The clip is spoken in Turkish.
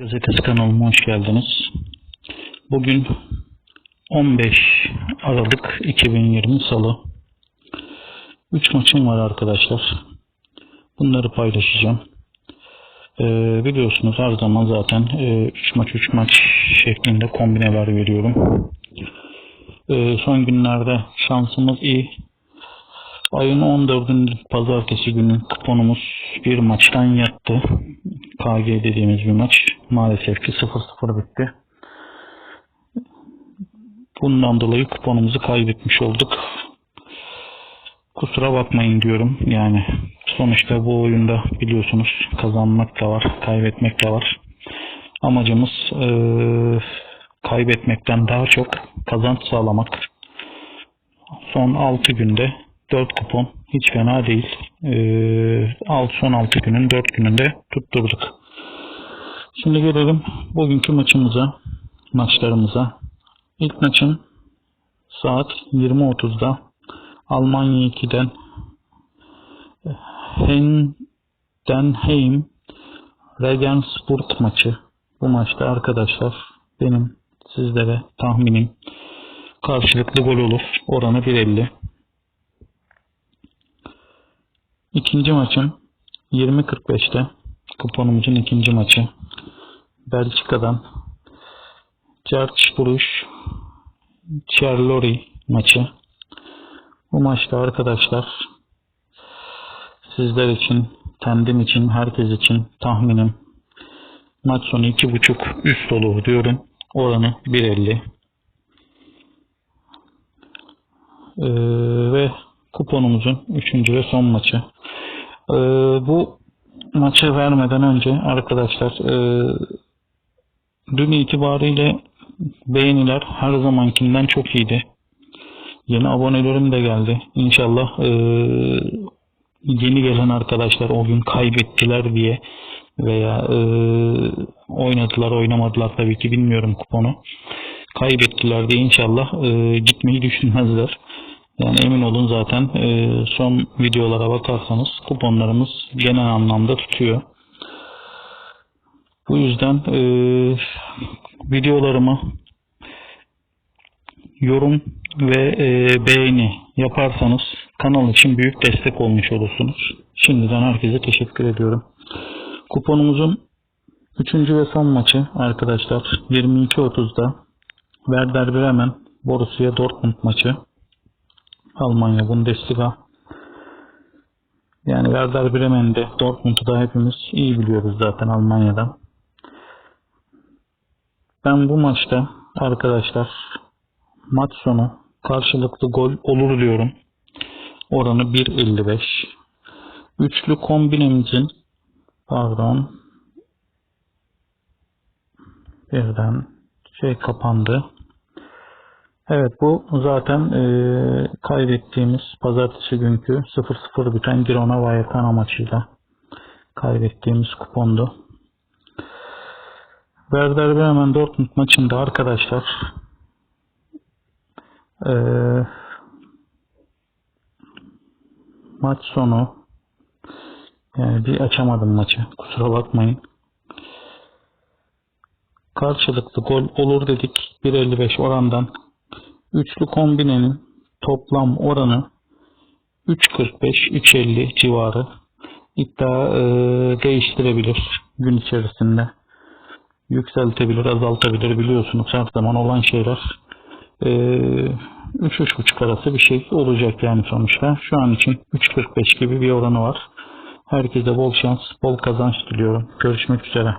Gazetesi kanalıma hoş geldiniz. Bugün 15 Aralık 2020 Salı. 3 maçım var arkadaşlar. Bunları paylaşacağım. Ee, biliyorsunuz her zaman zaten 3 maç 3 maç şeklinde kombineler veriyorum. Ee, son günlerde şansımız iyi. Ayın 14'ün pazartesi günü kuponumuz bir maçtan yattı. KG dediğimiz bir maç. Maalesef ki 0-0 bitti. Bundan dolayı kuponumuzu kaybetmiş olduk. Kusura bakmayın diyorum. Yani sonuçta bu oyunda biliyorsunuz kazanmak da var, kaybetmek de var. Amacımız eee, kaybetmekten daha çok kazanç sağlamak. Son 6 günde 4 kupon hiç fena değil. Alt son 6 günün 4 gününde tutturduk. Şimdi gelelim bugünkü maçımıza, maçlarımıza. İlk maçım saat 20.30'da Almanya 2'den Heidenheim Regensburg maçı. Bu maçta arkadaşlar benim sizlere tahminim karşılıklı gol olur. Oranı 1.50. İkinci maçım 20.45'te kuponumuzun ikinci maçı Belçika'dan George Buruş Charlori maçı. Bu maçta arkadaşlar sizler için, kendim için, herkes için tahminim maç sonu 2.5 üst olur diyorum. Oranı 1.50. Ee, ve kuponumuzun üçüncü ve son maçı. Ee, bu maçı vermeden önce arkadaşlar e, dün itibariyle beğeniler her zamankinden çok iyiydi. Yeni abonelerim de geldi. İnşallah e, yeni gelen arkadaşlar o gün kaybettiler diye veya e, oynadılar oynamadılar tabii ki bilmiyorum kuponu. Kaybettiler diye inşallah e, gitmeyi düşünmezler. Yani emin olun zaten e, son videolara bakarsanız kuponlarımız genel anlamda tutuyor. Bu yüzden e, videolarımı yorum ve e, beğeni yaparsanız kanal için büyük destek olmuş olursunuz. Şimdiden herkese teşekkür ediyorum. Kuponumuzun 3. ve son maçı arkadaşlar 22.30'da Werder Bremen Borussia Dortmund maçı. Almanya Bundesliga. Yani Werder Bremen'de Dortmund'u da hepimiz iyi biliyoruz zaten Almanya'dan. Ben bu maçta arkadaşlar maç sonu karşılıklı gol olur diyorum. Oranı 1.55. Üçlü kombinemizin pardon birden şey kapandı. Evet bu zaten e, kaybettiğimiz pazartesi günkü 0-0 biten Girona Vallecano maçıyla kaybettiğimiz kupondu. Werder Bremen Dortmund maçında arkadaşlar e, maç sonu yani bir açamadım maçı kusura bakmayın. Karşılıklı gol olur dedik 1.55 orandan Üçlü kombinenin toplam oranı 3.45-3.50 civarı. İddia e, değiştirebilir gün içerisinde. Yükseltebilir, azaltabilir biliyorsunuz her zaman olan şeyler. E, 3-3.5 arası bir şey olacak yani sonuçta. Şu an için 3.45 gibi bir oranı var. Herkese bol şans, bol kazanç diliyorum. Görüşmek üzere.